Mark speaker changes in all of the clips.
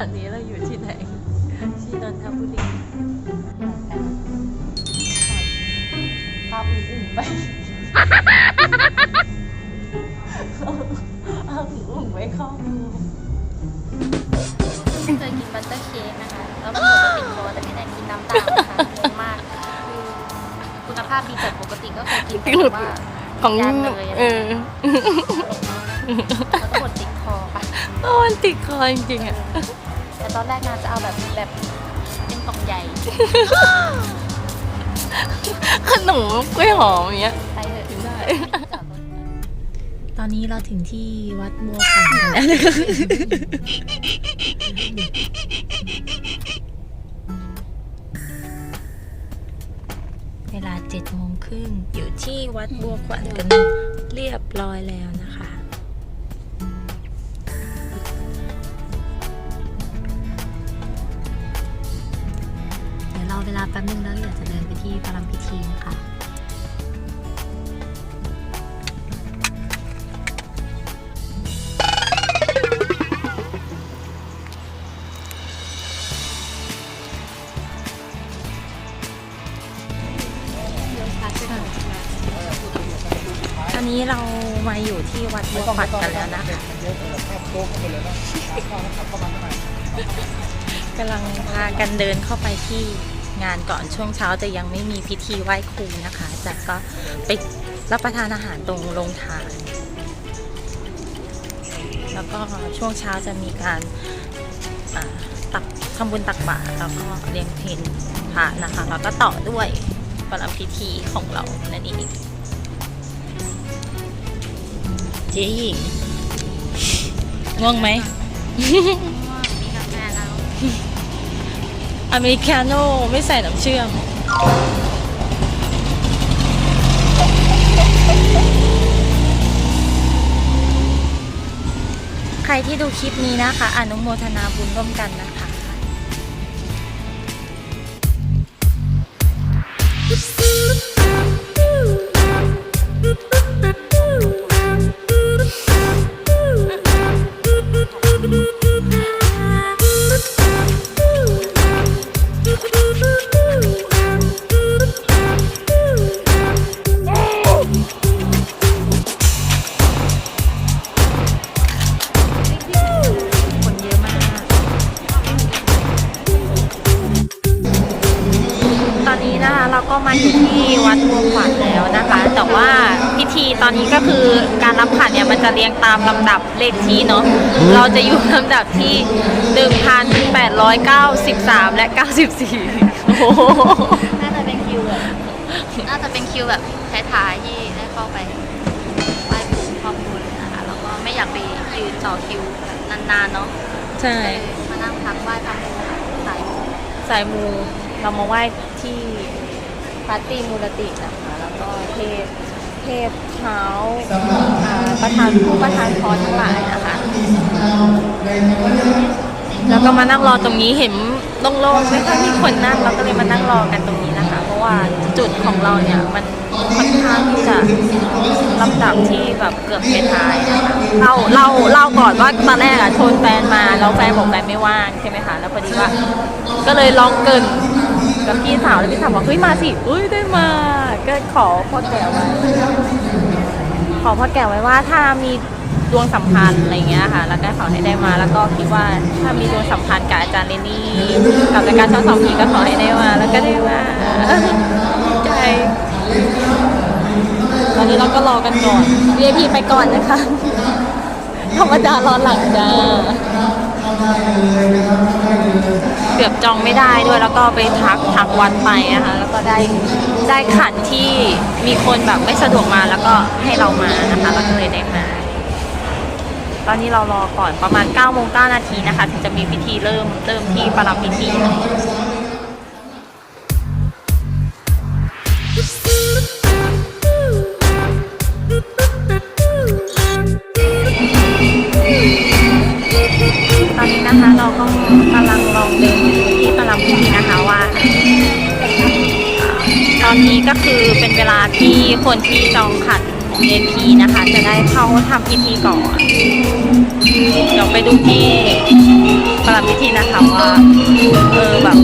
Speaker 1: อน
Speaker 2: นี้
Speaker 3: เราอยู่ที่ไหน ที่นนทบุรีภาพอุ่นๆไปเอาอุ่นๆไว้ข้อมือ
Speaker 1: เคยกินบัตเตอร์เค้กนะคะ แล้วมันบอกว่าติดคอแต่ไม่ได้กินน้ำตาลนะคะงงมากคือคุณภาพดีจากปกติก็เคยกินแต่ว่า
Speaker 3: ของ
Speaker 1: ย่างเลย
Speaker 3: เออ
Speaker 1: แล้วก็หมดติดคอค่ะ
Speaker 3: โอ้มันติดคอจริงๆอะ
Speaker 1: แต่ตอนแรกนาจะเอาแบบแบบเป็นกล่องใหญ่
Speaker 3: ขนมกล้วยหอมอย่างเงี้ย
Speaker 1: ไปเถอะ
Speaker 3: กินได้
Speaker 1: จอดรถ
Speaker 3: ตอนนี้เราถึงที่วัดบัวขวัญแล้วนะคะเวลาเจ็ดโมงครึ่งอยู่ที่วัดบัวขวัญกันเรียบร้อยแล้ว เวเราเวลาแป๊บนึงแล้วเดี๋ยวจะเดินไปที่ประลัมพิธีนะคะตอนนี้เรามาอยู่ที่วัดบัวขวัญกันแล้วนะคะกำลังพากันเดินเข้าไปที่ งานก่อนช่วงเช้าจะยังไม่มีพิธีไหว้ครูนะคะจะก็ไปรับประทานอาหารตรงโรงทาน แล้วก็ช่วงเช้าจะมีการตักทำบุญตักบาตรแล้วก็เลี้ยงเพลพระนะคะ แล้วก็ต่อด้วยประลัมพิธีของเรานั่นเองเจ๊หญิงง่วงไหม อเมริกาโน่ไม่ใส่น้ำเชื่อม ใครที่ดูคลิปนี้นะคะ อนุโมทนาบุญร่วมกันนะคะคน จะเรียงตามลำดับเลขที่เนาะเราจะอยู่ลำดับที่ 1,893 และ 94 โอ้โห
Speaker 1: น่าจะเป็นคิวแบบน่าจะเป็นคิวแบบท้ายๆที่ได้เข้าไปไหว้ครูครอบครัวเลยนะคะแล้วก็ไม่อยากไปยืนต่อคิวนานๆเนาะ
Speaker 3: ใช่
Speaker 1: ก็เลยมานั่งพักไหว้พระครูสายมู
Speaker 3: สายมูเรามาไหว้ที่พาร์ตี้มูลตินะคะแล้วก็เทพเทพเท้าอ่าประธานผู้ประธานพรทั้งหลายนะคะ แล้วก็มานั่งรอตรงนี้เห็นโล่งๆไม่ค่อยมีคนนั่งเราก็เลยมานั่งรอกันตรงนี้นะคะ เพราะว่าจุดของเราเนี่ยมัน ค่อนข้างที่จะลำดับที่แบบเกือบเป็นท้ายนะคะเล่าเล่าเล่าก่อนว่าตอนแรกอะชวนแฟนมาแล้วแฟนบอกแฟนไม่ว่างใช่ไหมคะแล้วพอดีว่า ก็เลยลองเกินกับพี่สาวแล้วพี่สาวบอกเฮ้ยมาสิอุ้ยได้มา ก็ขอพ่อแก่ไว้ ขอพ่อแก่ไว้ว่าถ้ามี ดวงสัมพันธ์อะไรเงี้ยค่ะ แล้วก็ขอให้ได้มา แล้วก็คิดว่าถ้ามีดวงสัมพันธ์กับอาจารย์เรนนี่กับรายการช่องสองพีก็ขอให้ได้มาแล้วก็ได้มาดีใจตอนนี้เราก็รอกันก่อน VIP ไปก่อนนะคะธรรมดารอหลังจ้าเกือบจองไม่ได้ด้วยแล้วก็ไปทักทักวัดไปนะคะแล้วก็ได้ได้ขันที่มีคนแบบไม่สะดวกมาแล้วก็ให้เรามานะคะเราก็เลยได้มา ตอนนี้เรารอก่อนประมาณ9โมงเก้านาทีนะคะ ถึงจะมีพิธีเริ่มเริ่มที่ประลับพิธีตอนนี้นะคะเราก็กำลังลองเดินที่ประลับพิธีนะคะว่าตอนนี้ก็คือเป็นเวลาที่คนที่จองขัน VIP นะคะ จะได้เข้าทำพิธีก่อน เดี๋ยวไปดูที่ประลัมพิธีนะคะว่า เออแบบ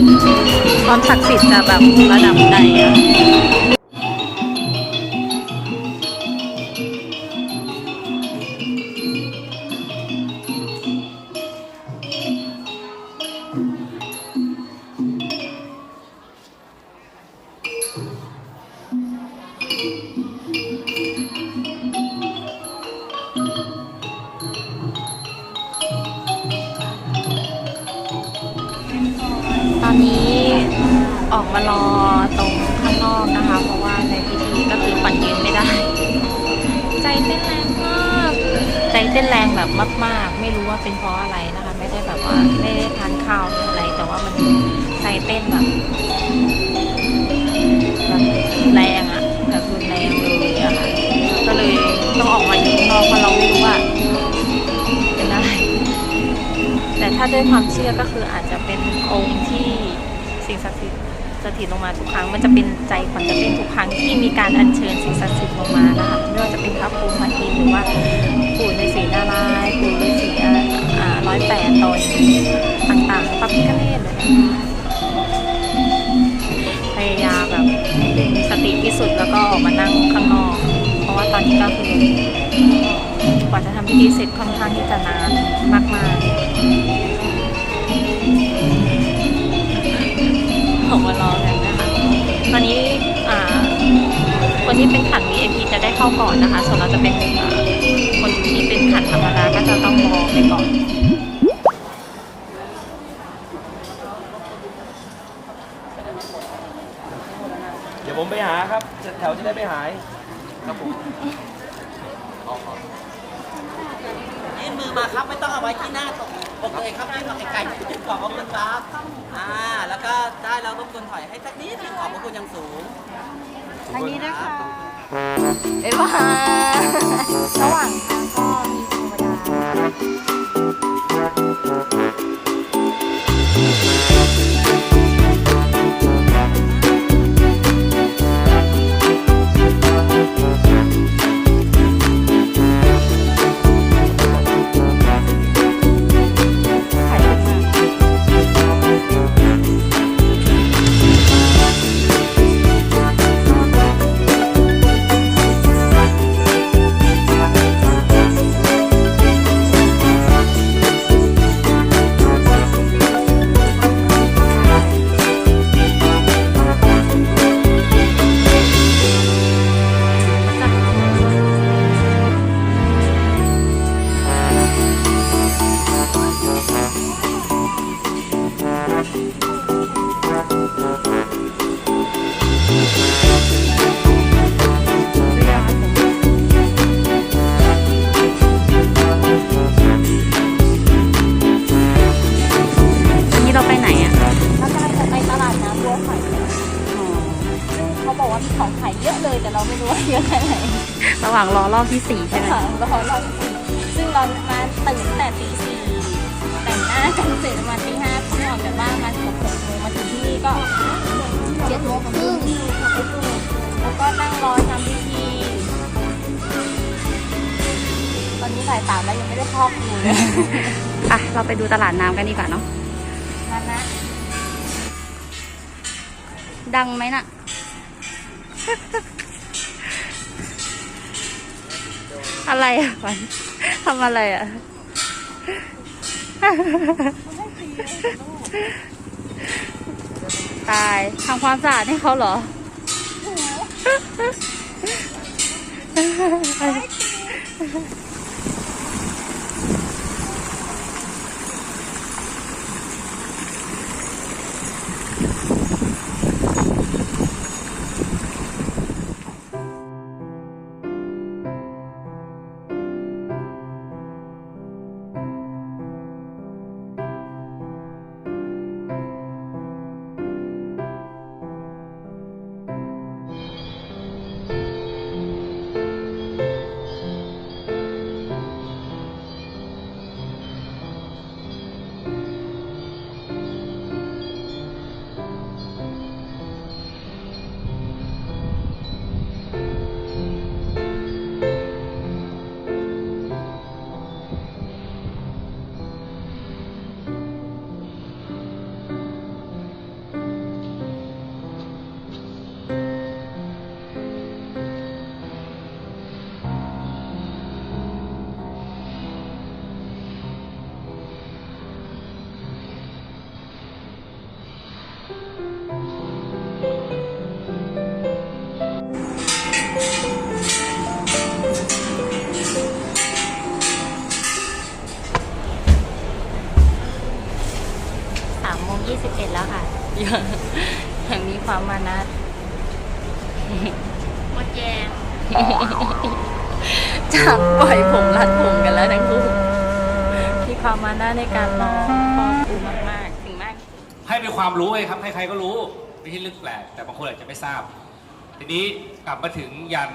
Speaker 3: ความศักดิ์สิทธิ์จะแบบระดับใดอะาด้วยความเชื่อก็คืออาจจะเป็นองค์ที่สิ่งศักดิ์สิทธิ์สถิตลงมาทุกครั้ง มันจะเป็นใจขวัญจะเป็นทุกครั้งที่มีการอัญเชิญสิ่งศักดิ์สิทธิ์ลงมานะคะไม่ว่าจะเป็นพระภูมิพระอินทร์หรือว่าปู่ฤาษีนารายณ์ปู่ฤาษีร้อยแปดตนต่างๆพระพิฆเนศเลยนะคะพยายามแบบดึงสติที่สุดแล้วก็ออกมานั่งข้างนอก เพราะว่าตอนนี้ก็คือกว่าจะทำพิธีเสร็จค่อนข้างที่จะนานมากๆ ออกมารอกันนะคะตอนนี้อ่าคนที่เป็นขัน VIP จะได้เข้าก่อนนะคะ ส่วนเราจะเป็นอ่าคนที่เป็นขันธรรมดาก็จะต้องรอไปก่อน
Speaker 4: เดี๋ยวผมไปหาครับแถวจะได้ไม่หายครับผม
Speaker 2: ยื่นมือมาครับ ไม่ต้องเอาไว้ที่หน้าตก อกเลยครับยื่นมาไกลๆจุดขอบพระคุณครับอ่าแล้วก็ได้แล้วรบกวนถอยให้สักนิดนึงขอบพระคุณอย่างสูง
Speaker 1: อันนี้นะคะบ๊ายบายระหว่างทางก็มีเทวดา
Speaker 5: ห
Speaker 3: ว่างรอ
Speaker 5: รอบที่สี่ใช่ไหม
Speaker 3: ค่ะรอเราซึ่งเรามาตื่นตั้งแต่ตีสี่แต่งหน้ากันเสร็จประมาณตีห้าเพิ่งออกจากบ้านมาเกือบหกโมงมาถึงที่นี่ก็เจ็ดโมงครึ่งแล้วก็นั่งรอทำพิธีตอนนี้บ่ายสามแล้วยังไม่ได้พอกดูเลย
Speaker 5: อะเราไปดูตลาดน้ำกันดีกว่าเนาะ
Speaker 3: นั่นนะ
Speaker 5: ดังไหมน่ะ อะไรอะฝันทำอะไรอะตายทำความสะอาดให้เขาเหรอ
Speaker 3: ในการรอพ่อครูมากๆถึงมาก
Speaker 6: ให้เป็นความรู้ไงครับ ใครๆก็รู้ไม่ใช่เรื่องแปลก แต่บางคนอาจจะไม่ทราบ ทีนี้กลับมาถึงยัน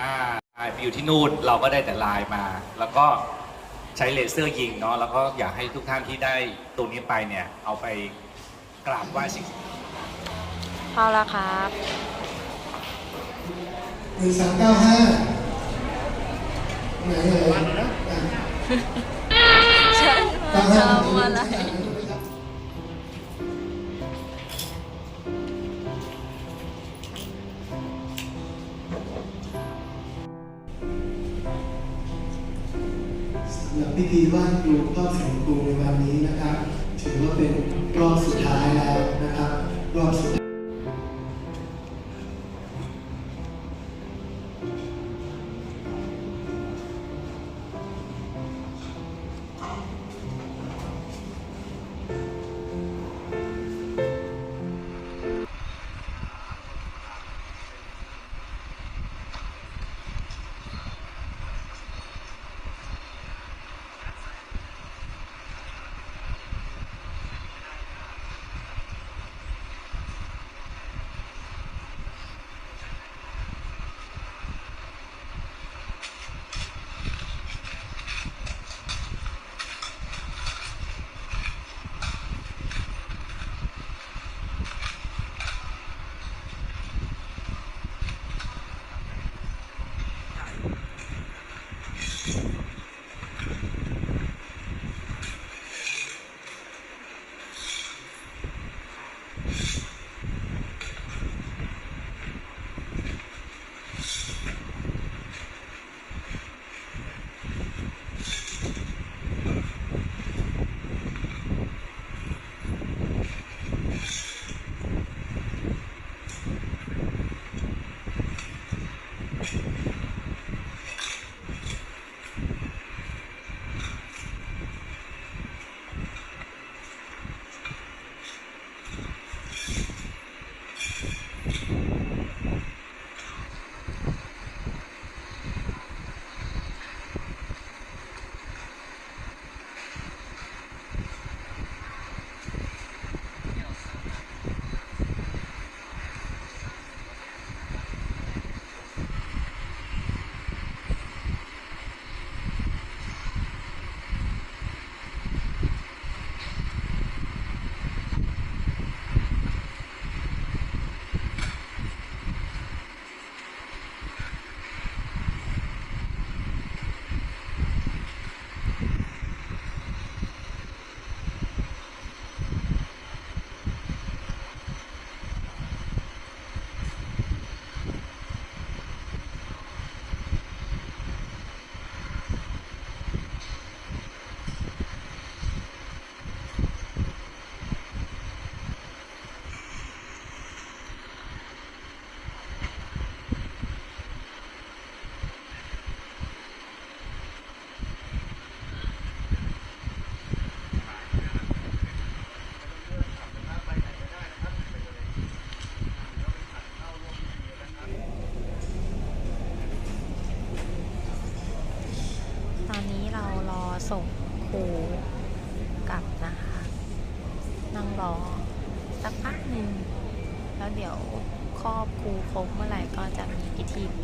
Speaker 6: อ่าไปอยู่ที่นู่นเราก็ได้แต่ไลน์มา แล้วก็ใช้เลเซอร์ยิงเนาะแล้วก็อยากให้ทุกท่านที่ได้ตรงนี้ไปเนี่ย เอาไปกราบไหว้สิ่ง
Speaker 3: เข้าแล้วครับ
Speaker 7: หนึ่งสามเก้าห้าไหนเอ่ย
Speaker 3: ทำอะไร
Speaker 7: สำหรับพิธีไหว้ครูทอแสงครูในวันนี้นะครับ ถือว่าเป็นรอบสุดท้ายแล้วนะครับ รอบสุด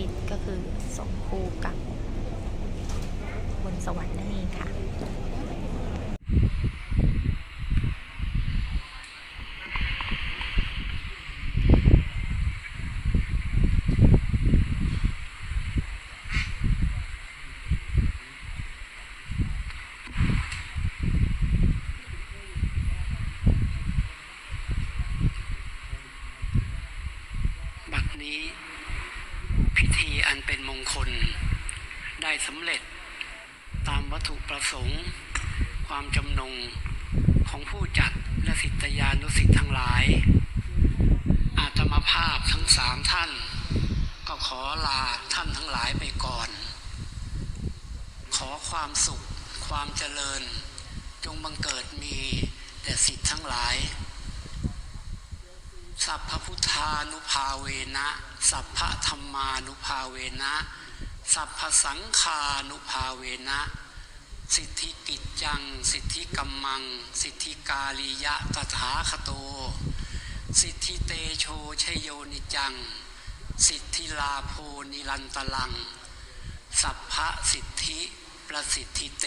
Speaker 3: ปิดก็คือส่งครูกับบนสวรรค์นั่นเองค่ะ
Speaker 8: ขอลาท่านทั้งหลายไปก่อน ขอความสุข ความเจริญ จงบังเกิดมีแต่สิทธิ์ทั้งหลาย สัพพพุทธานุภาเวนะ สัพพธรรมานุภาเวนะ สัพพสังคานุภาเวนะ สิทธิกิจจัง สิทธิกัมมัง สิทธิกาลิยะตถาคโต สิทธิเตโชชโยนิจัง สิทธิลาโพนิรันตลัง สัพพะสิทธิประสิทธิเต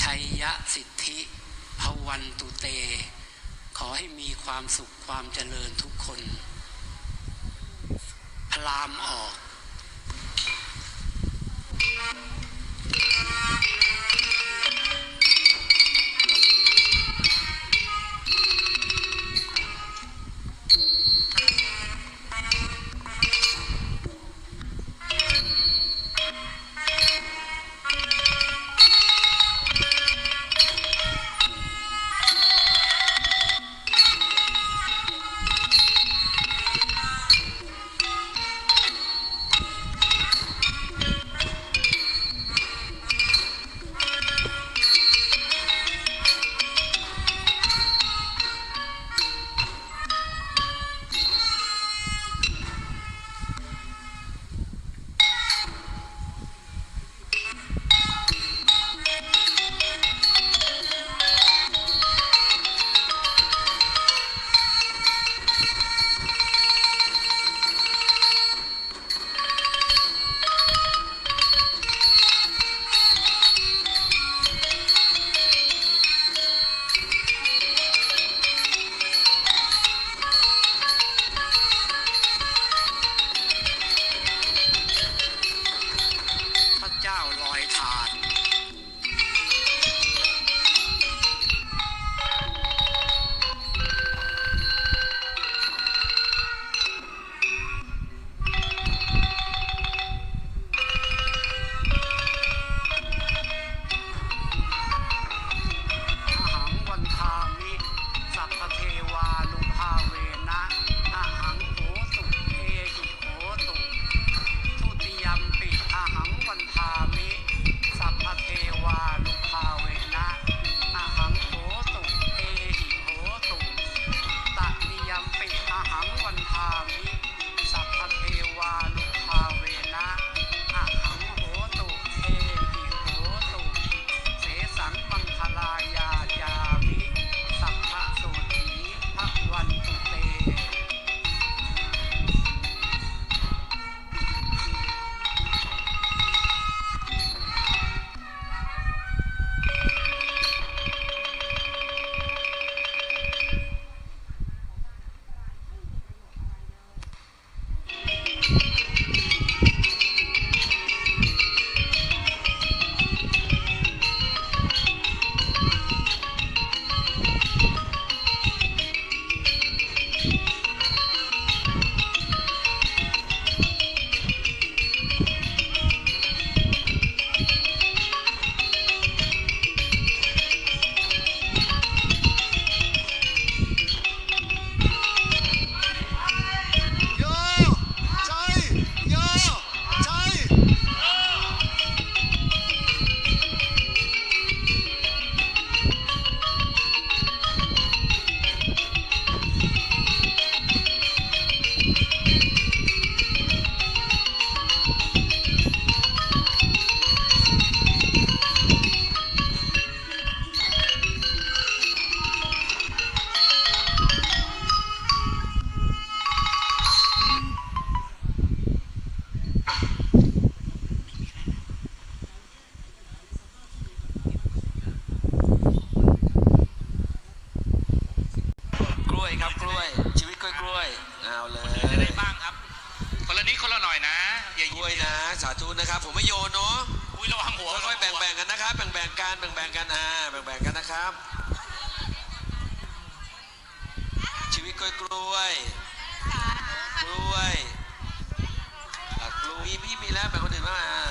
Speaker 8: ชัยยะสิทธิภวันตุเต ขอให้มีความสุขความเจริญทุกคน พลามออก อย่า
Speaker 4: กล้วย
Speaker 6: นะ
Speaker 4: สาธุนะครับ ผมไม่โยนเนาะ
Speaker 6: อุ้ยระวังหัว
Speaker 4: ค่อยๆแบ่งๆกันนะครับแบ่งๆกันแบ่งๆกันอ่าแบ่งๆกันนะครับ ชีวิตกล้วยกล้วยกล้วยอะกล้วยมีพี่มีแล้วแบ่งคนอื่นบ้างอะ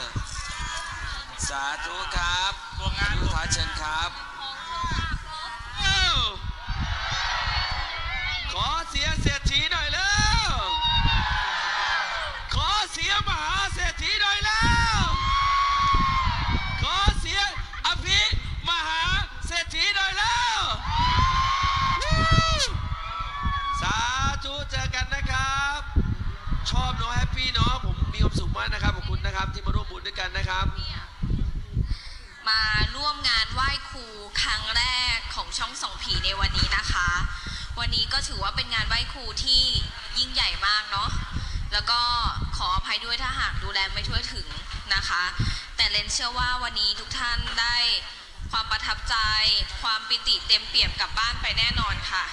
Speaker 4: สาธุครับ
Speaker 6: ตัวงาน
Speaker 4: ลูกค้าเชิญครับอ้าวขอเสียงเศรษฐีหน่อยแล้ว ขอเสียงมหาเศรษฐีหน่อยแล้ว ขอเสียงอภิมหาเศรษฐีหน่อยแล้ววู้สา มากนะครับขอบคุณนะครับที่มาร่วมบุญด้วยกันนะครับ
Speaker 9: มาร่วมงานไหว้ครูครั้งแรกของช่องสองผีในวันนี้นะคะ วันนี้ก็ถือว่าเป็นงานไหว้ครูที่ยิ่งใหญ่มากเนาะแล้วก็ขออภัยด้วยถ้าหากดูแลไม่ทั่วถึงนะคะ แต่เลนเชื่อว่าวันนี้ทุกท่านได้ความประทับใจ ความปิติเต็มเปี่ยมกลับบ้านไปแน่นอนค่ะ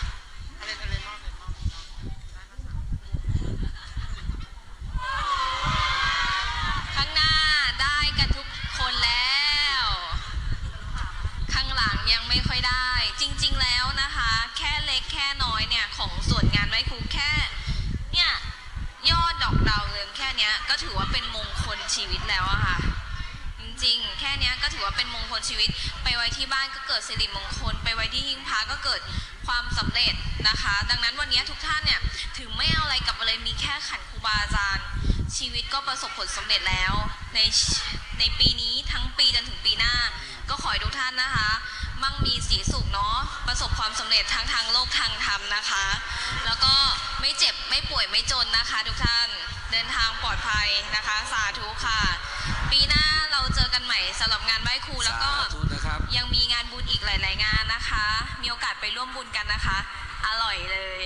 Speaker 9: ข้างหน้าได้กันทุกคนแล้ว ข้างหลังยังไม่ค่อยได้ จริง ๆ แล้วนะคะ แค่เล็กแค่น้อยเนี่ยของส่วนงานไหว้ครูแค่เนี่ยยอดดอกดาวเรืองแค่เนี้ยก็ถือว่าเป็นมงคลชีวิตแล้วอะค่ะ จริงๆ แค่เนี้ยก็ถือว่าเป็นมงคลชีวิต ไปไว้ที่บ้านก็เกิดสิริมงคล ไปไว้ที่หิ้งพระก็เกิดความสำเร็จนะคะ ดังนั้นวันนี้ทุกท่านเนี่ยถึงไม่เอาอะไรกลับมาเลยมีแค่ขันครูบาอาจารย์ ชีวิตก็ประสบผลสำเร็จแล้ว ในในปีนี้ทั้งปีจนถึงปีหน้า ก็ขอให้ทุกท่านนะคะ มั่งมีสีสุขเนาะประสบความสำเร็จทั้งทางโลกทางธรรมนะคะ แล้วก็ไม่เจ็บไม่ป่วยไม่จนนะคะ ทุกท่านเดินทางปลอดภัยนะคะ สาธุค่ะ ปีหน้าเราเจอกันใหม่สำหรับงานไหว้ครูแล้วก็
Speaker 4: สาธุนะครับ
Speaker 9: ยังมีงานบุญอีกหลาย ๆ งานนะคะ มีโอกาสไปร่วมบุญกันนะคะ อร่อยเลย